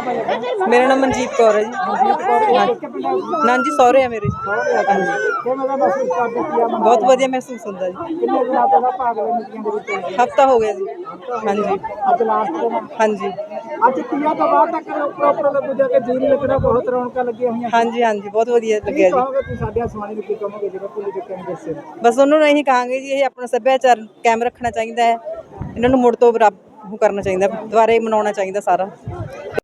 ਮੇਰਾ ਨਾਮ ਮਨਜੀਤ ਕੌਰ ਹੈ ਜੀ। ਨਾ ਜੀ ਸਹੁਰੇ ਆ ਮੇਰੇ। ਹਾਂਜੀ ਕਿਵੇਂ ਦਾ ਮਹਿਸੂਸ ਕਰਦੇ ਕੀ ਆ ਬਹੁਤ ਵਧੀਆ ਮਹਿਸੂਸ ਹੁੰਦਾ ਜੀ। ਕਿੰਨੇ ਦਿਨਾਂ ਤੋਂ ਦਾ ਭਾਗ ਲੈ ਮੀਟਿੰਗ ਦੇ ਵਿੱਚ ਹੋਏ? ਹਫਤਾ ਹੋ ਗਿਆ ਜੀ। ਹਾਂਜੀ। ਅੱਜ ਲਾਸਟ ਦਿਨ ਆ। ਹਾਂਜੀ। ਅੱਜ ਤੀਆਂ ਤੋਂ ਬਾਅਦ ਤੱਕ ਉੱਪਰ ਉੱਪਰ ਲੱਗੂ ਜਾ ਕੇ ਜੀਰੀ ਲੱਗਣਾ ਬਹੁਤ ਰੌਣਕਾਂ ਲੱਗੀਆਂ ਹੋਈਆਂ ਹਾਂਜੀ ਹਾਂਜੀ। ਬਹੁਤ ਵਧੀਆ ਲੱਗਿਆ ਜੀ। ਕਹੋਗੇ ਤੁਸੀਂ ਸਾਡੇ ਅਸਮਾਨੀ ਨੂੰ ਕੀ ਕਹੋਗੇ ਜਿਹੜਾ ਭੁੱਲ ਚੁੱਕੇ ਨੇ ਦੱਸੇ ਬਸ ਉਹਨਾਂ ਨੂੰ ਇਹੀ ਕਹਾਂਗੇ ਜੀ, ਇਹ ਆਪਣਾ ਸੱਭਿਆਚਾਰ ਕਾਇਮ ਰੱਖਣਾ ਚਾਹੀਦਾ ਹੈ। ਇਹਨਾਂ ਨੂੰ ਮੁੜ ਤੋਂ ਬਰਾਬਰ ਉਹ ਕਰਨਾ ਚਾਹੀਦਾ ਦੁਬਾਰੇ ਮਨਾਉਣਾ ਚਾਹੀਦਾ ਸਾਰਾ।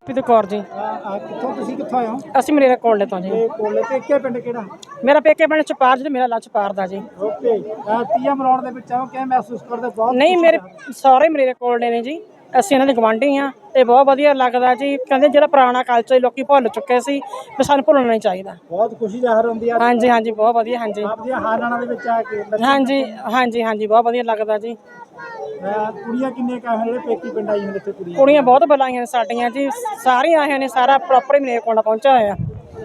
ਪਿਤ ਕੌਰ ਜੀ। ਆ ਕਿੱਥੋਂ ਤੁਸੀਂ ਕਿੱਥੋਂ ਆਏ ਹੋ? ਅਸੀਂ ਮਰੇਰਾ ਕੋਲੇ ਤੋਂ ਜੀ। ਤੇ ਕੋਲੇ ਤੇ ਇੱਕੇ ਪਿੰਡ ਕਿਹੜਾ? ਮੇਰਾ ਪੇਕੇ ਪਿੰਡ ਚਪਾਰ ਜੀ ਮੇਰਾ ਲਚਪਾਰ ਦਾ ਜੀ। ਓਕੇ। ਤੀਆਂ ਮਨਾਉਣ ਦੇ ਵਿੱਚ ਆਓ ਕਿਵੇਂ ਮਹਿਸੂਸ ਕਰਦੇ ਬਹੁਤ ਨਹੀਂ ਮੇਰੇ ਸਾਰੇ ਮਰੇਰੇ ਕੋਲੇ ਨੇ ਜੀ। ਅਸੀਂ ਇਹਨਾਂ ਦੇ ਗਵਾਂਢੀ ਆ ਤੇ ਬਹੁਤ ਵਧੀਆ ਲੱਗਦਾ ਜੀ। ਕਹਿੰਦੇ ਜਿਹੜਾ ਪੁਰਾਣਾ ਕਲਚਰ ਲੋਕੀ ਭੁੱਲ ਚੁੱਕੇ ਸੀ ਵੀ ਸਾਨੂੰ ਭੁੱਲਣਾ ਨਹੀਂ ਚਾਹੀਦਾ। ਬਹੁਤ ਖੁਸ਼ੀ ਜ਼ਾਹਰ ਹੁੰਦੀ ਆ। ਹਾਂਜੀ ਹਾਂਜੀ ਬਹੁਤ ਵਧੀਆ ਹਾਂਜੀ। ਆਪ ਦੀਆਂ ਹਾਰਾਂ ਦੇ ਵਿੱਚ ਆ ਕੇ ਬੱਚੇ, ਹਾਂਜੀ ਹਾਂਜੀ ਹਾਂਜੀ ਬਹੁਤ ਵਧੀਆ ਲੱਗਦਾ ਜੀ। ਅਹ, ਕੁੜੀਆਂ ਕਿੰਨੇ ਕਾ ਜਿਹੜੇ ਪੇਕੀ ਪਿੰਡ ਆਈ ਹੁੰਦੇ ਇੱਥੇ ਕੁੜੀਆਂ? ਕੁੜੀਆਂ ਬਹੁਤ ਬੁਲਾਈਆਂ ਨੇ ਸਾਡੀਆਂ ਜੀ। ਸਾਰੀਆਂ ਆਈਆਂ ਨੇ ਸਾਰਾ ਪ੍ਰੋਪਰ ਹੀ ਮੇਰੇ ਕੋਲ ਪਹੁੰਚਿਆ ਹੋਇਆ।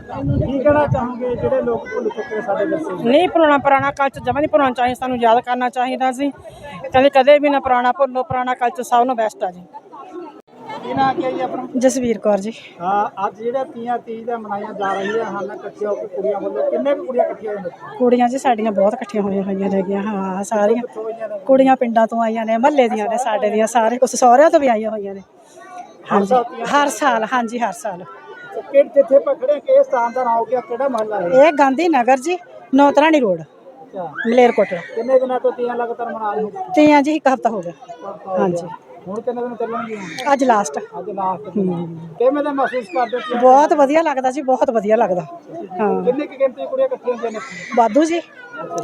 ਕੀ ਕਹਿਣਾ ਚਾਹੋਗੇ? ਜਿਹੜੇ ਲੋਕ ਭੁੱਲ ਚੁੱਕੇ ਸਾਡੇ ਨੂੰ? ਨਹੀਂ ਪੁਰਾਣਾ ਪੁਰਾਣਾ ਕਲਚਰ ਜਮਾਂ ਨਹੀਂ ਭੁੱਲਣਾ ਚਾਹੀਦਾ ਸਾਨੂੰ ਯਾਦ ਕਰਨਾ ਚਾਹੀਦਾ ਸੀ। ਕਹਿੰਦੇ ਕਦੇ ਵੀ ਨਾ ਪੁਰਾਣਾ ਭੁੱਲੋ ਪੁਰਾਣਾ ਕਲਚਰ ਸਭ ਨੂੰ ਬੈਸਟ ਆ ਜੀ। ਕੀ ਨਾਂ ਕੀ ਹੈ ਜੀ ਆਪਣਾ? ਜਸਵੀਰ ਕੌਰ ਜੀ। ਹਾਂ ਅੱਜ ਜਿਹੜਾ ਤੀਆਂ ਤੀਜ ਦਾ ਮਨਾਈਆਂ ਜਾ ਰਹੀਆਂ ਹਨ ਇਕੱਠੀਆਂ ਹੋ ਕੇ ਕੁੜੀਆਂ ਵੱਲੋਂ ਕਿੰਨੇ ਕੁ ਕੁੜੀਆਂ ਇਕੱਠੀਆਂ ਹੋਈਆਂ ਨੇ? ਕੁੜੀਆਂ ਜੀ ਸਾਡੀਆਂ ਬਹੁਤ ਇਕੱਠੀਆਂ ਹੋਈਆਂ ਹੋਈਆਂ ਨੇਗੀਆਂ ਹਾਂ ਸਾਰੀਆਂ ਕੁੜੀਆਂ ਪਿੰਡਾਂ ਤੋਂ ਆਈਆਂ ਨੇ ਮਹੱਲੇ ਦੀਆਂ ਨੇ ਸਾਡੇ ਦੀਆਂ ਸਾਰੇ ਕੁਝ ਸਹੁਰਿਆਂ ਤੋਂ ਵੀ ਆਈਆਂ ਹੋਈਆਂ ਨੇ। ਹਾਂਜੀ ਹਰ ਸਾਲ ਹਾਂਜੀ ਹਰ ਸਾਲ। ਕਿ ਜਿੱਥੇ ਪਖੜੇ ਕਿ ਸਥਾਨ ਦਾ ਨਾਮ ਕਿਹਾ ਕਿਹੜਾ ਮਹੱਲਾ ਹੈ? ਇਹ ਗਾਂਧੀ ਨਗਰ ਜੀ ਨੌਤਰਾਣੀ ਰੋਡ ਅੱਛਾ। ਮਲੇਰਕੋਟਲਾ ਕਿੰਨੇ ਦਿਨਾਂ ਤੋਂ ਤੀਆਂ ਲਗਾਤਾਰ ਮਨਾ ਰਹੇ ਹੋ ਤੀਆਂ ਜੀ ਇੱਕ ਹਫਤਾ ਹੋ ਗਿਆ। ਹਾਂਜੀ। ਹੁਣ ਕਿੰਨੇ ਦਿਨ ਚੱਲਣਗੀਆਂ? ਅੱਜ ਲਾਸਟ ਅੱਜ ਲਾਸਟ ਕਿਵੇਂ ਦਾ ਮਹਿਸੂਸ ਕਰਦੇ ਤੀਆਂ ਬਹੁਤ ਵਧੀਆ ਲੱਗਦਾ ਜੀ ਬਹੁਤ ਵਧੀਆ ਲੱਗਦਾ। ਹਾਂ ਕਿੰਨੇ ਕੁ ਗਿਣਤੀ ਕੁੜੀਆਂ ਇਕੱਠੀਆਂ ਹੁੰਦੀਆਂ ਨੇ ਵਾਧੂ ਜੀ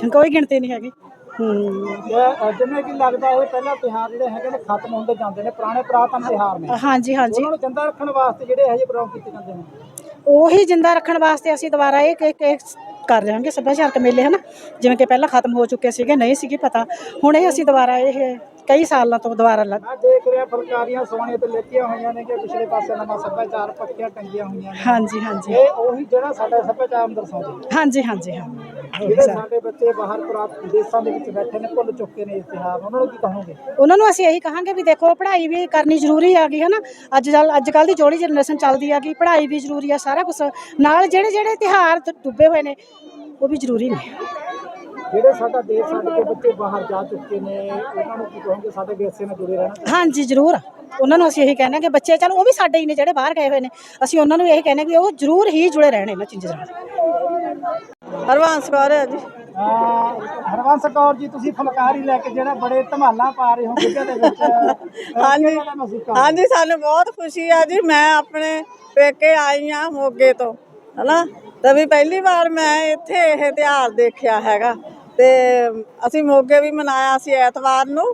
ਕੋਈ ਗਿਣਤੀ ਨਹੀਂ ਹੈਗੀ। ਜਿਵੇਂ ਕਿ ਲੱਗਦਾ ਇਹ ਪਹਿਲਾਂ ਤਿਉਹਾਰ ਜਿਹੜੇ ਹੈਗੇ ਨੇ ਖਤਮ ਹੁੰਦੇ ਜਾਂਦੇ ਨੇ ਪੁਰਾਣੇ ਪੁਰਾਤਨ ਤਿਉਹਾਰ ਨੇ। ਹਾਂਜੀ ਹਾਂਜੀ। ਉਹਨਾਂ ਨੂੰ ਜਿੰਦਾ ਰੱਖਣ ਵਾਸਤੇ ਜਿਹੜੇ ਇਹੋ ਜਿਹੇ ਪ੍ਰੋਗਰਾਮ ਕੀਤੇ ਜਾਂਦੇ ਨੇ? ਉਹੀ ਜਿੰਦਾ ਰੱਖਣ ਵਾਸਤੇ ਅਸੀਂ ਦੁਬਾਰਾ ਇਹ ਇੱਕ ਇੱਕ ਕਰ ਹਾਂਗੇ ਸੱਭਿਆਚਾਰਕ ਮੇਲੇ ਹਨਾ? ਜਿਵੇਂ ਕਿ ਪਹਿਲਾਂ ਖਤਮ ਹੋ ਚੁੱਕੇ ਸੀਗੇ ਨਹੀਂ ਸੀਗੀ ਪਤਾ। ਹੁਣ ਇਹ ਅਸੀਂ ਦੁਬਾਰਾ ਇਹ ਕਈ ਸਾਲਾਂ ਤੋਂ ਦੁਬਾਰਾ ਲ- ਮੈਂ ਦੇਖ ਰਿਹਾ ਫੁਲਕਾਰੀਆਂ ਸੋਹਣੀਆਂ ਤੇ ਲੇਤੀਆਂ ਹੋਈਆਂ ਨੇ ਕਿ ਪਿਛਲੇ ਪਾਸੇ ਨਵਾਂ ਸੱਭਿਆਚਾਰ ਪੱਕੀਆਂ ਟੰਗੀਆਂ ਹੋਈਆਂ ਨੇ। ਹਾਂਜੀ ਹਾਂਜੀ। ਇਹ ਉਹੀ ਜਿਹੜਾ ਸਾਡਾ ਸੱਭਿਆਚਾਰ ਨੂੰ। ਦਰਸਾਉਂਦੇ ਹਾਂਜੀ ਹਾਂਜੀ ਹਾਂ। ਜਿਹੜੇ ਸਾਡੇ ਬੱਚੇ ਬਾਹਰ ਪੁਰਾਤਨ ਦੇਸ਼ਾਂ ਦੇ ਵਿੱਚ ਬੈਠੇ ਨੇ ਭੁੱਲ ਚੁੱਕੇ ਨੇ ਇਸ ਤਿਉਹਾਰ ਨੂੰ ਉਹਨਾਂ ਨੂੰ ਕੀ ਕਹੋਗੇ? ਉਹਨਾਂ ਨੂੰ ਅਸੀਂ ਇਹੀ ਕਹਾਂਗੇ ਵੀ ਦੇਖੋ ਪੜ੍ਹਾਈ ਵੀ ਕਰਨੀ ਜ਼ਰੂਰੀ ਆ ਗਈ ਹੈ ਨਾ ਅੱਜ ਕੱਲ ਅੱਜ ਕੱਲ ਦੀ ਜੋੜੀ ਜਨਰੇਸ਼ਨ ਚੱਲਦੀ ਆ ਗਈ ਪੜ੍ਹਾਈ ਵੀ ਜ਼ਰੂਰੀ ਆ ਸਾਰਾ ਕੁਝ ਨਾਲ ਜਿਹੜੇ ਜਿਹੜੇ ਤਿਉਹਾਰ ਡ- ਡੁੱਬੇ ਹੋਏ ਨੇ ਉਹ ਵੀ ਜ਼ਰੂਰੀ ਨੇ। ਜਿਹੜੇ ਸਾਡਾ ਦੇਸ਼ ਛੱਡ ਕੇ ਬੱਚੇ ਬਾਹਰ ਜਾ ਚੁੱਕੇ ਨੇ ਉਹਨਾਂ ਨੂੰ ਕੀ ਕਹੋਗੇ? ਸਾਡੇ ਵਿਰਸੇ ਨਾਲ ਜੁੜੇ ਰਹਿਣਾ ਹਾਂਜੀ ਜ਼ਰੂਰ। ਉਹਨਾਂ ਨੂੰ ਅਸੀਂ ਇਹੀ ਕਹਿੰਦੇ ਕਿ ਬੱਚੇ ਚੱਲ ਉਹ ਵੀ ਸਾਡੇ ਹੀ ਨੇ ਜਿਹੜੇ ਬਾਹਰ ਗਏ ਹੋਏ ਨੇ। ਅਸੀਂ ਉਹਨਾਂ ਨੂੰ ਇਹੀ ਕਹਿੰਦੇ ਕਿ ਉਹ ਜ਼ਰੂਰ ਹੀ ਜੁੜੇ ਰਹਿਣ ਇਹਨਾਂ ਚੀਜ਼ਾਂ ਨਾਲ ਹਰਵਾਂਸ ਕੌਰ ਹੈ ਜੀ। ਹਰਵੰਸ ਕੌਰ ਜੀ ਤੁਸੀਂ ਫੁਲਕਾਰੀ ਲੈ ਕੇ ਜਿਹੜਾ ਬੜੇ ਧਮਾਲਾਂ ਪਾ ਰਹੇ ਹੋ ਗਿੱਧੇ ਦੇ ਵਿੱਚ। ਹਾਂਜੀ? ਹਾਂਜੀ ਸਾਨੂੰ ਬਹੁਤ ਖੁਸ਼ੀ ਆ ਜੀ ਮੈਂ ਆਪਣੇ ਪੇਕੇ ਆਈ ਆ ਮੋਗੇ ਤੋਂ ਹਨਾ? ਤੇ ਵੀ ਪਹਿਲੀ ਵਾਰ ਮੈਂ ਇੱਥੇ ਇਹ ਤਿਉਹਾਰ ਦੇਖਿਆ ਹੈਗਾ। ਤੇ ਅਸੀਂ ਮੋਗੇ ਵੀ ਮਨਾਇਆ ਸੀ ਐਤਵਾਰ ਨੂੰ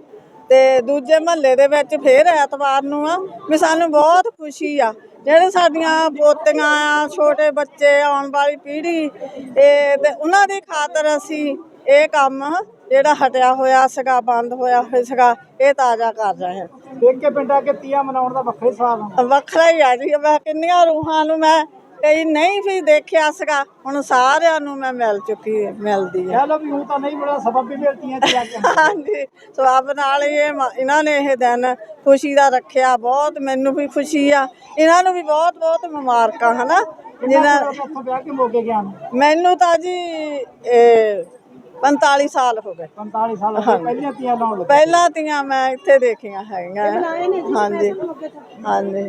ਤੇ ਦੂਜੇ ਮਹੱਲੇ ਦੇ ਵਿੱਚ ਫੇਰ ਐਤਵਾਰ ਨੂੰ ਆ। ਵੀ ਸਾਨੂੰ ਬਹੁਤ ਖੁਸ਼ੀ ਆ ਜਿਹੜੇ ਸਾਡੀਆਂ ਪੋਤੀਆਂ ਆ ਛੋਟੇ ਬੱਚੇ ਆਉਣ ਵਾਲੀ ਪੀੜ੍ਹੀ ਇਹ ਤੇ ਉਹਨਾਂ ਦੀ ਖਾਤਰ ਅਸੀਂ ਇਹ ਕੰਮ ਜਿਹੜਾ ਹਟਿਆ ਹੋਇਆ ਸੀਗਾ ਬੰਦ ਹੋਇਆ ਹੋਇਆ ਸੀਗਾ ਇਹ ਤਾਜ਼ਾ ਕਰ ਰਹੇ ਹਾਂ। ਦੇਖ ਕੇ ਪਿੰਡਾਂ ਕੇ ਤੀਆਂ ਮਨਾਉਣ ਦਾ ਵੱਖਰਾ ਹੀ ਸਵਾਦ ਹੁੰਦਾ। ਵੱਖਰਾ ਹੀ ਆ ਜੀ ਮੈਂ ਕਿੰਨੀਆਂ ਰੂਹਾਂ ਨੂੰ ਮੈਂ ਕਈ ਨਹੀਂ ਵੀ ਦੇਖਿਆ ਸੀਗਾ ਹੁਣ ਸਾਰਿਆਂ ਨੂੰ ਮੈਂ ਮਿਲ ਚੁੱਕੀ ਮਿਲਦੀ ਆ। ਲਓ ਵੀ ਹੁਣ ਤਾਂ ਨਹੀਂ ਬੜਾ ਸਬਬ ਵੀ ਮਿਲਤੀਆਂ ਤੀਆਂ ਕੇ ਹਾਂਜੀ ਸਵਾਬ ਨਾਲ ਹੀ ਇਹ ਮ- ਇਹਨਾਂ ਨੇ ਇਹ ਦਿਨ ਖੁਸ਼ੀ ਦਾ ਰੱਖਿਆ ਬਹੁਤ ਮੈਨੂੰ ਵੀ ਖੁਸ਼ੀ ਆ। ਇਹਨਾਂ ਨੂੰ ਵੀ ਬਹੁਤ ਬਹੁਤ ਮੁਬਾਰਕਾਂ ਹਨਾ? ਜਿਨ੍ਹਾਂ ਉੱਥੋਂ ਵਿਆਹ ਕੇ ਮੋਗੇ ਗਿਆ ਨੂੰ? ਮੈਨੂੰ ਤਾਂ ਜੀ ਇਹ 45 ਸਾਲ ਹੋ ਗਏ। 45 ਸਾਲ ਹੋ ਗਏ ਪਹਿਲੀਆਂ ਤੀਆਂ ਲਾਉਣ ਲੱਗੇ। ਪਹਿਲਾਂ ਤੀਆਂ ਮੈਂ ਇੱਥੇ ਦੇਖੀਆਂ ਹੈਗੀਆਂ। ਹਾਂਜੀ। ਹਾਂਜੀ।